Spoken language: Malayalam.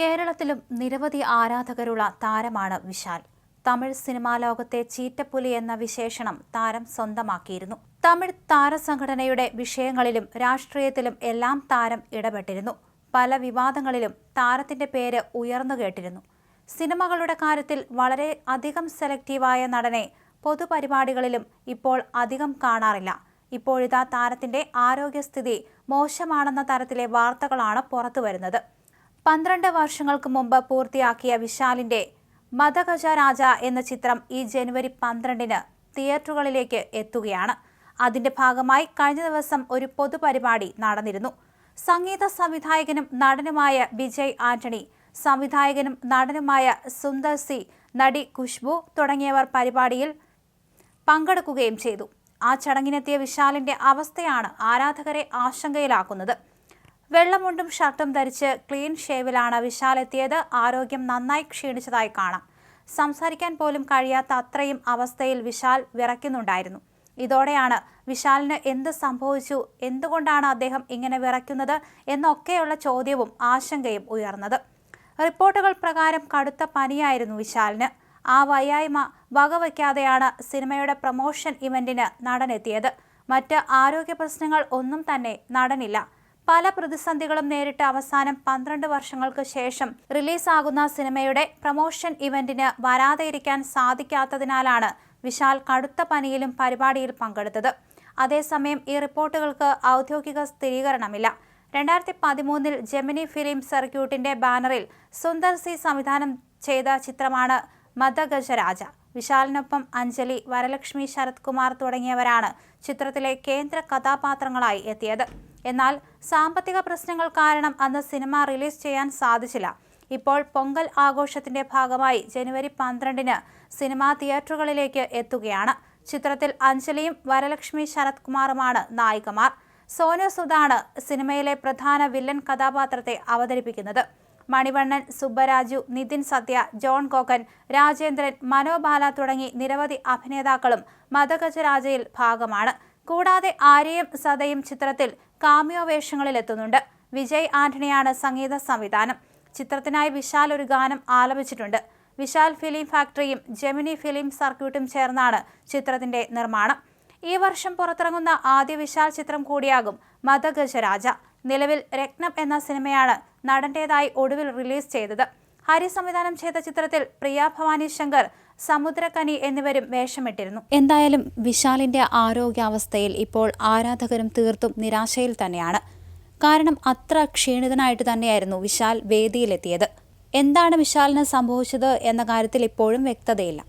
കേരളത്തിലും നിരവധി ആരാധകരുള്ള താരമാണ് വിശാൽ. തമിഴ് സിനിമാ ലോകത്തെ ചീറ്റപ്പുലി എന്ന വിശേഷണം താരം സ്വന്തമാക്കിയിരുന്നു. തമിഴ് താരസംഘടനയുടെ വിഷയങ്ങളിലും രാഷ്ട്രീയത്തിലും എല്ലാം താരം ഇടപെട്ടിരുന്നു. പല വിവാദങ്ങളിലും താരത്തിന്റെ പേര് ഉയർന്നു കേട്ടിരുന്നു. സിനിമകളുടെ കാര്യത്തിൽ വളരെ അധികം സെലക്റ്റീവായ നടനെ പൊതുപരിപാടികളിലും ഇപ്പോൾ അധികം കാണാറില്ല. ഇപ്പോഴിതാ താരത്തിന്റെ ആരോഗ്യസ്ഥിതി മോശമാണെന്ന തരത്തിലെ വാർത്തകളാണ് പുറത്തുവരുന്നത്. പന്ത്രണ്ട് വർഷങ്ങൾക്ക് മുമ്പ് പൂർത്തിയാക്കിയ വിശാലിന്റെ മതഗജരാജ എന്ന ചിത്രം ഈ ജനുവരി പന്ത്രണ്ടിന് തിയേറ്ററുകളിലേക്ക് എത്തുകയാണ്. അതിന്റെ ഭാഗമായി കഴിഞ്ഞ ദിവസം ഒരു പൊതുപരിപാടി നടന്നിരുന്നു. സംഗീത സംവിധായകനും നടനുമായ വിജയ് ആന്റണി സംവിധായകനും നടനുമായ സുന്ദർ സി നടി ഖുഷ്ബു തുടങ്ങിയവർ പരിപാടിയിൽ പങ്കെടുക്കുകയും ചെയ്തു. ആ ചടങ്ങിനെത്തിയ വിശാലിന്റെ അവസ്ഥയാണ് ആരാധകരെ ആശങ്കയിലാക്കുന്നത്. വെള്ളമുണ്ടും ഷർട്ടും ധരിച്ച് ക്ലീൻ ഷേവിലാണ് വിശാൽ എത്തിയത്. ആരോഗ്യം നന്നായി ക്ഷീണിച്ചതായി കാണാം. സംസാരിക്കാൻ പോലും കഴിയാത്ത അത്രയും അവസ്ഥയിൽ വിശാൽ വിറയ്ക്കുന്നുണ്ടായിരുന്നു. ഇതോടെയാണ് വിശാലിന് എന്ത് സംഭവിച്ചു? എന്തുകൊണ്ടാണ് അദ്ദേഹം ഇങ്ങനെ വിറയ്ക്കുന്നത്? എന്നൊക്കെയുള്ള ചോദ്യവും ആശങ്കയും ഉയർന്നത്. റിപ്പോർട്ടുകൾ പ്രകാരം കടുത്ത പനിയായിരുന്നു വിശാലിന്. ആ വയ്യായ്മ വകവയ്ക്കാതെയാണ് സിനിമയുടെ പ്രൊമോഷൻ ഇവന്റിന് നടനെത്തിയത്. മറ്റ് ആരോഗ്യ പ്രശ്നങ്ങൾ ഒന്നും തന്നെ നടനില്ല. പല പ്രതിസന്ധികളും നേരിട്ട് അവസാനം പന്ത്രണ്ട് വർഷങ്ങൾക്ക് ശേഷം റിലീസാകുന്ന സിനിമയുടെ പ്രമോഷൻ ഇവന്റിന് വരാതെയിരിക്കാൻ സാധിക്കാത്തതിനാലാണ് വിശാൽ കടുത്ത പനിയിലും പരിപാടിയിൽ പങ്കെടുത്തത്. അതേസമയം ഈ റിപ്പോർട്ടുകൾക്ക് ഔദ്യോഗിക സ്ഥിരീകരണമില്ല. രണ്ടായിരത്തി പതിമൂന്നിൽ ജെമിനി ഫിലിം സർക്യൂട്ടിന്റെ ബാനറിൽ സുന്ദർ സി സംവിധാനം ചെയ്ത ചിത്രമാണ് മദഗജരാജ. വിശാലിനൊപ്പം അഞ്ജലി വരലക്ഷ്മി ശരത് കുമാർ തുടങ്ങിയവരാണ് ചിത്രത്തിലെ കേന്ദ്ര കഥാപാത്രങ്ങളായി എത്തിയത്. എന്നാൽ സാമ്പത്തിക പ്രശ്നങ്ങൾ കാരണം അന്ന് സിനിമ റിലീസ് ചെയ്യാൻ സാധിച്ചില്ല. ഇപ്പോൾ പൊങ്കൽ ആഘോഷത്തിന്റെ ഭാഗമായി ജനുവരി പന്ത്രണ്ടിന് സിനിമാ തിയേറ്ററുകളിലേക്ക് എത്തുകയാണ്. ചിത്രത്തിൽ അഞ്ജലിയും വരലക്ഷ്മി ശരത് കുമാറുമാണ് നായികമാർ. സോനു സുദാണ് സിനിമയിലെ പ്രധാന വില്ലൻ കഥാപാത്രത്തെ അവതരിപ്പിക്കുന്നത്. മണിവണ്ണൻ സുബ്ബരാജു നിതിൻ സത്യ ജോൺ കോക്കൻ രാജേന്ദ്രൻ മനോബാല തുടങ്ങി നിരവധി അഭിനേതാക്കളും മതഗജരാജയിൽ ഭാഗമാണ്. കൂടാതെ ആര്യയും സദയും ചിത്രത്തിൽ കാമിയോ വേഷങ്ങളിൽ എത്തുന്നുണ്ട് വിജയ് ആന്റണിയാണ് സംഗീത സംവിധാനം. ചിത്രത്തിനായി വിശാൽ ഒരു ഗാനം ആലപിച്ചിട്ടുണ്ട്. വിശാൽ ഫിലിം ഫാക്ടറിയും ജെമിനി ഫിലിം സർക്യൂട്ടും ചേർന്നാണ് ചിത്രത്തിന്റെ നിർമ്മാണം. ഈ വർഷം പുറത്തിറങ്ങുന്ന ആദ്യ വിശാൽ ചിത്രം കൂടിയാകും മദഗജരാജ. നിലവിൽ രത്നം എന്ന സിനിമയാണ് നടന്റേതായി ഒടുവിൽ റിലീസ് ചെയ്തത്. ഹരി സംവിധാനം ചെയ്ത ചിത്രത്തിൽ പ്രിയ ഭവാനി ശങ്കർ സമുദ്രകനി എന്നിവരും വേഷമിട്ടിരുന്നു. എന്തായാലും വിശാലിന്റെ ആരോഗ്യാവസ്ഥയിൽ ഇപ്പോൾ ആരാധകരും തീർത്തും നിരാശയിൽ തന്നെയാണ്. കാരണം അത്ര ക്ഷീണിതനായിട്ട് തന്നെയായിരുന്നു വിശാൽ വേദിയിലെത്തിയത്. എന്താണ് വിശാലിന് സംഭവിച്ചത് എന്ന കാര്യത്തിൽ ഇപ്പോഴും വ്യക്തതയില്ല.